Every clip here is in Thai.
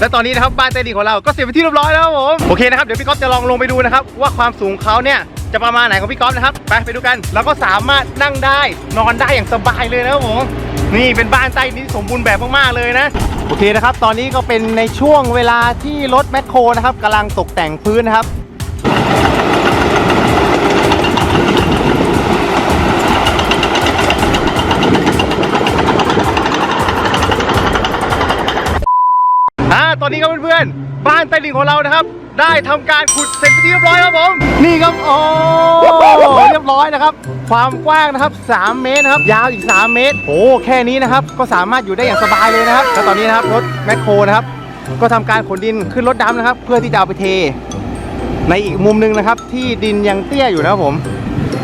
และตอนนี้นะครับบ้านใต้ดินของเราก็เสร็จเป็นที่เรียบร้อยแล้วผมโอเคนะครับเดี๋ยวพี่ก๊อฟจะลองลงไปดูนะครับว่าความสูงเขาเนี่ยจะประมาณไหนของพี่ก๊อฟนะครับไปไปดูกันแล้วก็สามารถนั่งได้นอนได้อย่างสบายเลยนะครับผมนี่เป็นบ้านใต้ดินท์สมบูรณ์แบบมากๆเลยนะโอเคนะครับ ตอนนี้ก็เป็นในช่วงเวลาที่รถแมคโครนะครับกำลังตกแต่งพื้นนะครับ ตอนนี้ครับเพื่อนๆ บ้านใต้ดินของเรานะครับ ได้ทำการขุดเสร็จเป็นที่เรียบร้อยครับผม นี่ครับโอ้เรียบร้อยนะครับ ความกว้างนะครับ 3 เมตรนะครับ ยาวอีก 3 เมตร โอ้แค่นี้นะครับ ก็สามารถอยู่ได้อย่างสบายเลยนะครับ แล้วตอนนี้นะครับรถแมคโครนะครับ ก็ทำการขนดินขึ้นรถดำนะครับ เพื่อที่จะเอาไปเท ในอีกมุมหนึงนะครับ ที่ดินยังเตี้ยอยู่นะครับผม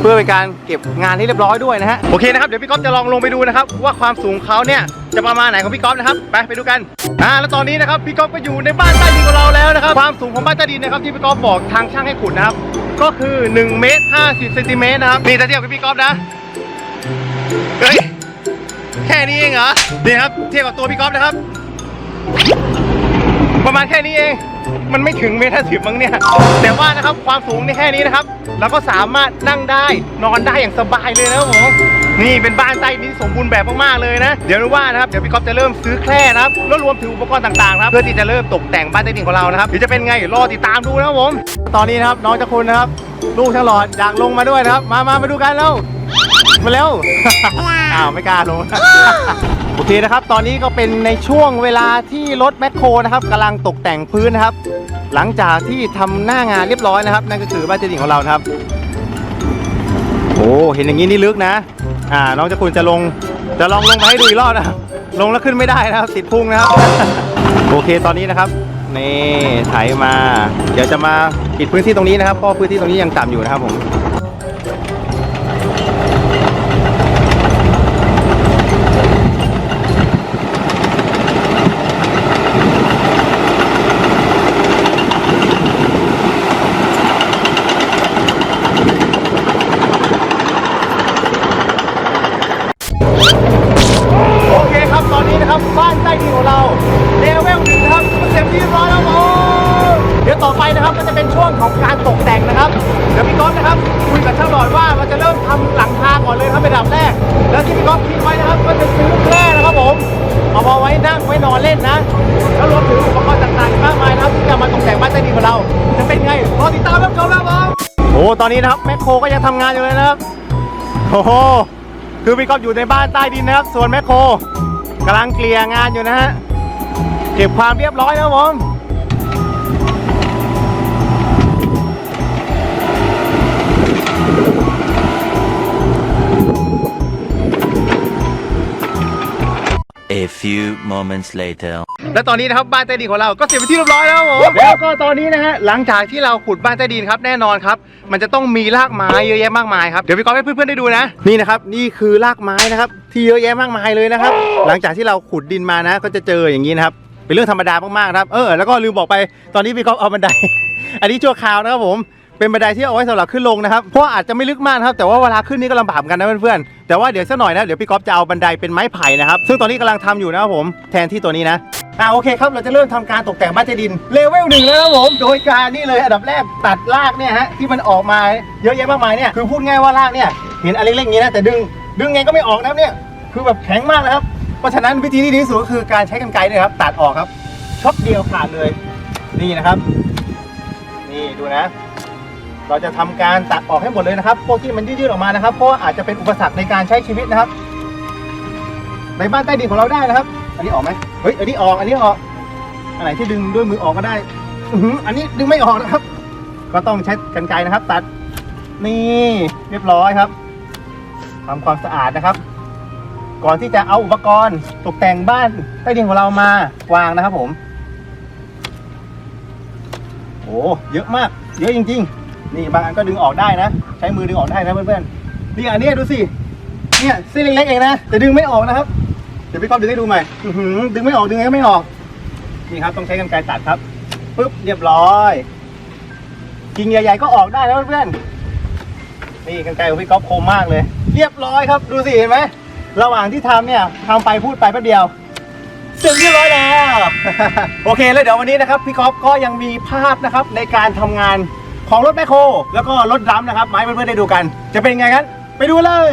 เพื่อเป็นการเก็บงานที่เรียบร้อยด้วยนะฮะโอเคนะครับเดี๋ยวพี่ก๊อฟจะลองลงไปดูนะครับว่าความสูงเขาเนี่ยจะประมาณไหนของพี่ก๊อฟนะครับไปไปดูกันอ่าแล้วตอนนี้นะครับพี่ก๊อฟก็อยู่ในบ้านใต้ดินของเราแล้วนะครับความสูงของบ้านใต้ดินนะครับที่พี่ก๊อฟบอกทางช่างให้ขุดนะครับก็คือ1เมตร50เซนติเมตรนะครับนี่ถ้าเทียบกับพี่ก๊อฟนะเฮ้ยแค่นี้เองเหรอนี่ครับเทียบกับตัวพี่ก๊อฟนะครับ ประมาณแค่นี้เอง มันไม่ถึงเมตรห้าสิบมั้งเนี่ย แต่ว่านะครับความสูงในแค่นี้นะครับเราก็สามารถนั่งได้นอนได้อย่างสบายเลยนะครับผมนี่เป็นบ้านใต้ดินสมบูรณ์แบบมากๆเลยนะ เดี๋ยวรู้ว่านะครับเดี๋ยวพี่ก๊อฟจะเริ่มซื้อแคร่นะครับแล้วรวมถึงอุปกรณ์ต่างๆนะครับเพื่อที่จะเริ่มตกแต่งบ้านใต้ดินของเรานะครับเดี๋ยวจะเป็นไงรอติดตามดูนะครับผมตอนนี้นะครับน้องเจ้าคุณนะครับลูกช่างหลอดอยากลงมาด้วยนะครับ มามามาดูกันแล้ว มาเร็ว อ้าวไม่กล้าลงโอเคนะครับ ตอนนี้ก็เป็นในช่วงเวลาที่รถแมคโครนะครับกำลังตกแต่งพื้นนะครับ หลังจากที่ทำหน้างานเรียบร้อยนะครับ นั่นก็คือบ้านเจดิงของเรานะครับ โอ้เห็นอย่างนี้นี่ลึกนะ อ่าน้องเจะคุณจะลงจะลองลงมาให้ดูอีกรอบนะครับ ลงแล้วขึ้นไม่ได้นะครับติดพุ่งนะครับ โอเคตอนนี้นะครับนี่ไถมา เดี๋ยวจะมาปิดพื้นที่ตรงนี้นะครับเพราะพื้นที่ตรงนี้ยังต่ำอยู่นะครับผม เรียบร้อยแล้วผมเดี๋ยวต่อไปนะครับก็จะเป็นช่วงของการตกแต่งนะครับ เดี๋ยวพี่ก๊อฟนะครับคุยกับช่างหลอดว่ามันจะเริ่มทำหลังคาก่อนเลยครับเป็นดับแรก แล้วที่พี่ก๊อฟคิดไว้นะครับก็จะซื้อแคร่นะครับผมเอามาไว้นั่งไว้นอนเล่นนะ แล้วรวมถึงอุปกรณ์ต่างๆมากมายนะครับที่จะมาตกแต่งบ้านใต้ดินของเรา จะเป็นไงรอติดตามรับชมนะครับผมโอ้ตอนนี้นะครับแมคโครก็ยังทำงานอยู่เลยนะครับโอ้โหคือพี่ก๊อฟอยู่ในบ้านใต้ดินนะครับ ส่วนแมคโครกำลังเกลี่ยงานอยู่นะฮะ เก็บความเรียบร้อยนะครับผม A few moments later. และตอนนี้นะครับบ้านใต้ดินของเราก็เสร็จเป็นที่เรียบร้อยแล้วครับผมแล้วก็ตอนนี้นะฮะหลังจากที่เราขุดบ้านใต้ดินครับแน่นอนครับ มันจะต้องมีรากไม้เยอะแยะมากมายครับเดี๋ยวพี่ก๊อฟให้เพื่อนๆได้ดูนะนี่นะครับนี่คือรากไม้นะครับที่เยอะแยะมากมายเลยนะครับ หลังจากที่เราขุดดินมานะ ก็จะเจออย่างนี้นะครับ เป็นเรื่องธรรมดามากๆนะครับ เออแล้วก็ลืมบอกไปตอนนี้พี่ก๊อฟเอาบันได อันนี้ชั่วคราวนะครับผมเป็นบันไดที่เอาไว้สำหรับขึ้นลงนะครับเพราะอาจจะไม่ลึกมากครับแต่ว่าเวลาขึ้นนี่ก็ลำบากเหมือนกันนะเพื่อนๆแต่ว่าเดี๋ยวสักหน่อยนะเดี๋ยวพี่ก๊อฟจะเอาบันไดเป็นไม้ไผ่นะครับซึ่งตอนนี้กำลังทำอยู่นะครับผมแทนที่ตัวนี้นะอ่าโอเคครับเราจะเริ่มทำการตกแต่งบ้านจดินเลเวลหนึ่งแล้วนะครับผมโดยการนี่เลยอันดับแรกตัดรากเนี่ยฮะที่มันออกมาเยอะแยะมากมายเนี่ยคือพูดง่ายว่ารากเนี่ยเห็นอะไรเล็กๆอย่างนี้นะแต่ดึงดึงไงก็ไม่ออกนะครับเนี่ยคือแบบแข็งมากนะครับ เพราะฉะนั้นวิธีที่ดีที่สุดก็คือการใช้กรรไกรเนี่ยครับตัดออกครับช็อตเดียวขาดเลยนี่นะครับ นี่ดูนะ เราจะทำการตัดออกให้หมดเลยนะครับพวกที่มันยืดๆออกมานะครับเพราะอาจจะเป็นอุปสรรคในการใช้ชีวิตนะครับ ในบ้านใต้ดินของเราได้นะครับ อันนี้ออกไหมเฮ้ยอันนี้ออกอันนี้ออกอันไหนที่ดึงด้วยมือออกก็ได้อืออันนี้ดึงไม่ออกนะครับ ก็ต้องใช้กรรไกรนะครับ ตัดนี่เรียบร้อยครับทำความสะอาดนะครับ ก่อนที่จะเอาอุปกรณ์ตกแต่งบ้านใต้ดินของเรามาวางนะครับผมโอ้เยอะมาก เยอะจริง ๆ นี่บางอันก็ดึงออกได้นะ ใช้มือดึงออกได้นะเพื่อนๆนี่อันนี้ดูสิเนี่ยเส้นเล็กๆเองนะแต่ดึงไม่ออกนะครับเดี๋ยวพี่ก๊อฟดึงให้ดูใหม่อยดึงไม่ออกดึงไงไม่ออกนี่ครับต้องใช้กรรไกรตัดครับปึ๊บเรียบร้อยกิ่งใหญ่ๆก็ออกได้แล้วเพื่อนๆนี่กรรไกรของพี่ก๊อฟคมมากเลย เรียบร้อยครับ ดูสิเห็นไหม ระหว่างที่ทำเนี่ยทำไปพูดไปแป๊บเดียว เสร็จเรียบร้อยแล้ว โอเคแล้วเดี๋ยววันนี้นะครับพี่ก๊อฟก็ยังมีภาพนะครับในการทำงานของรถแมคโคร แล้วก็รถดรัมนะครับมาให้เพื่อนๆได้ดูกัน จะเป็นไงกันไปดูเลย